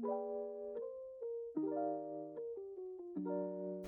สวั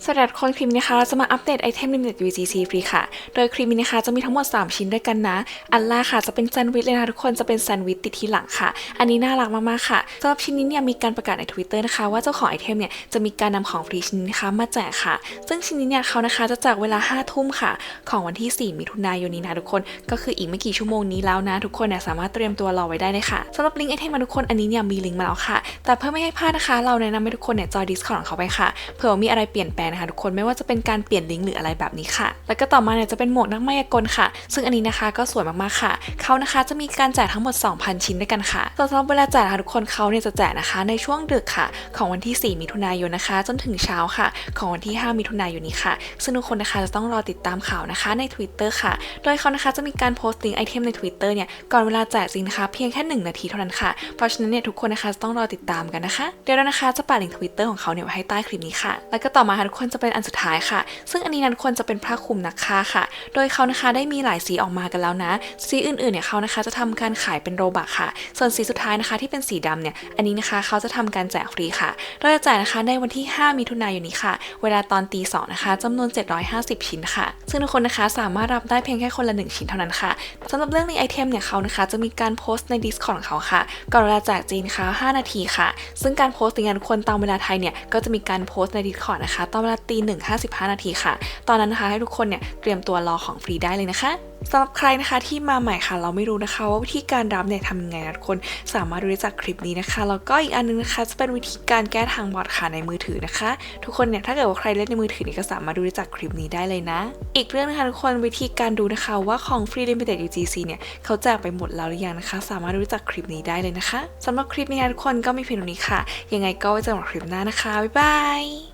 สดีทุกคนคลิปนี้นะคะเราจะมาอัปเดตไอเทม Limited UGC ฟรีค่ะ โดยคลิปนี้นะคะจะมีทั้งหมด 3 ชิ้นด้วยกันนะ อันแรกค่ะจะเป็นแซนด์วิชเลยนะทุกคนจะเป็นแซนด์วิชติดที่หลังค่ะ อันนี้น่ารักมากๆค่ะสำหรับชิ้นนี้เนี่ยมีการประกาศใน Twitter นะคะ ว่าเจ้าของไอเทมเนี่ยจะมีการนำของฟรีชิ้นนี้นะคะมาแจกค่ะ ซึ่งชิ้นนี้เนี่ยเขานะคะจะแจกเวลา 5 ทุ่มค่ะ ของวันที่ 4 มิถุนายนนี้นะทุกคนก็คืออีกไม่กี่ชั่วโมงนี้แล้วนะทุกคนเนี่ยสามารถเตรียมตัวรอไว้ได้เลยค่ะสำหรับลิงก์ไอเทมมาทุกคนอันนี้เนี่ยมีลิงก์มาแล้วค่ะ แต่เพื่อไม่ให้พลาดนะคะ เราแนะนำให้ทุกคนเนี่ยจอย Discord ของเขาไปค่ะเผื่อมีอะไรเปลี่ยนแปลงนะคะทุกคนไม่ว่าจะเป็นการเปลี่ยนลิงก์หรืออะไรแบบนี้ค่ะ แล้วก็ต่อมาเนี่ยจะเป็นหมวกนักมายากลค่ะ ซึ่งอันนี้นะคะก็สวยมากๆค่ะเขานะคะจะมีการแจกทั้งหมด 2,000 ชิ้นด้วยกันค่ะสำหรับเวลาแจกนะคะทุกคนเขาเนี่ยจะแจกนะคะ ในช่วงดึกค่ะ ของวันที่ 4 มิถุนายนนะคะ จนถึงเช้าค่ะ ของวันที่ 5 มิถุนายนนี้ค่ะ ซึ่งทุกคนนะคะจะต้องรอติดตามข่าวนะคะใน Twitter ค่ะ โดยเขานะคะจะมีการโพสต์ลิงก์ไอเทมใน Twitter เนี่ยก่อนเวลาแจกจริงนะคะเพียงแค่ 1 นาทีเท่านั้นค่ะ เพราะฉะนั้นเนี่ยทุกคนนะคะจะต้องรอติดตามกันนะคะ เดี๋ยวเรานะคะจะปัดลิงก์ Twitter ของเขาเนี่ยไว้ให้ใต้คลิปนี้ค่ะ แล้วก็ต่อมาค่ะทุกคนจะเป็นอันสุดท้ายค่ะ ซึ่งอันนี้นะทุกคนจะเป็นผ้าคลุมนักฆ่าค่ะ โดยเขานะคะได้มีหลายสีออกมากันแล้วนะ สีอื่นๆเนี่ยเขานะคะจะทำการขายเป็นโรบักค่ะ ส่วนสีสุดท้ายนะคะที่เป็นสีดำเนี่ย อันนี้นะคะเขาจะทำการแจกฟรีค่ะโดยจะแจกนะคะในวันที่ 5 มิถุนายนนี้ค่ะ เวลาตอนตีสองนะคะจำนวน 750 ชิ้นค่ะ ซึ่งทุกคนนะคะสามารถรับได้เพียงแค่คนละ 1 ชิ้นเท่านั้นค่ะสำหรับเรื่องในไอเทมเนี่ยเขานะคะจะมีการโพสต์ใน Discord ของเขาค่ะก่อนเวลาแจกจริงนะคะ5นาทีค่ะ ซึ่งการโพสต์ในงานคนตามเวลาไทยเนี่ยก็จะมีการโพสต์ใน Discord นะคะตอนเวลาตีหนึ่งห้าสิบห้านาทีค่ะ ตอนนั้นนะคะให้ทุกคนเนี่ยเตรียมตัวรอของฟรีได้เลยนะคะสำหรับใครนะคะที่มาใหม่ค่ะ เราไม่รู้นะคะว่าวิธีการรับเนี่ยทำยังไงนะทุกคนสามารถดูได้จากคลิปนี้นะคะแล้วก็อีกอันนึงนะคะจะเป็นวิธีการแก้ทางบอทค่ะในมือถือนะคะ ทุกคนเนี่ยถ้าเกิดว่าใครเล่นในมือถือนี่ก็สามารถดูได้จากคลิปนี้ได้เลยนะ อีกเรื่องนะคะทุกคนวิธีการดูนะคะว่าของฟรี Limited UGC เนี่ยเขาแจกไปหมดแล้วหรือยังนะคะ สามารถดูได้จากคลิปนี้ได้เลยนะคะสำหรับคลิปนี้นะทุกคนก็มีเพียงเท่านี้ค่ะ ยังไงก็ไว้เจอกันคลิปหน้านะคะบ๊ายบาย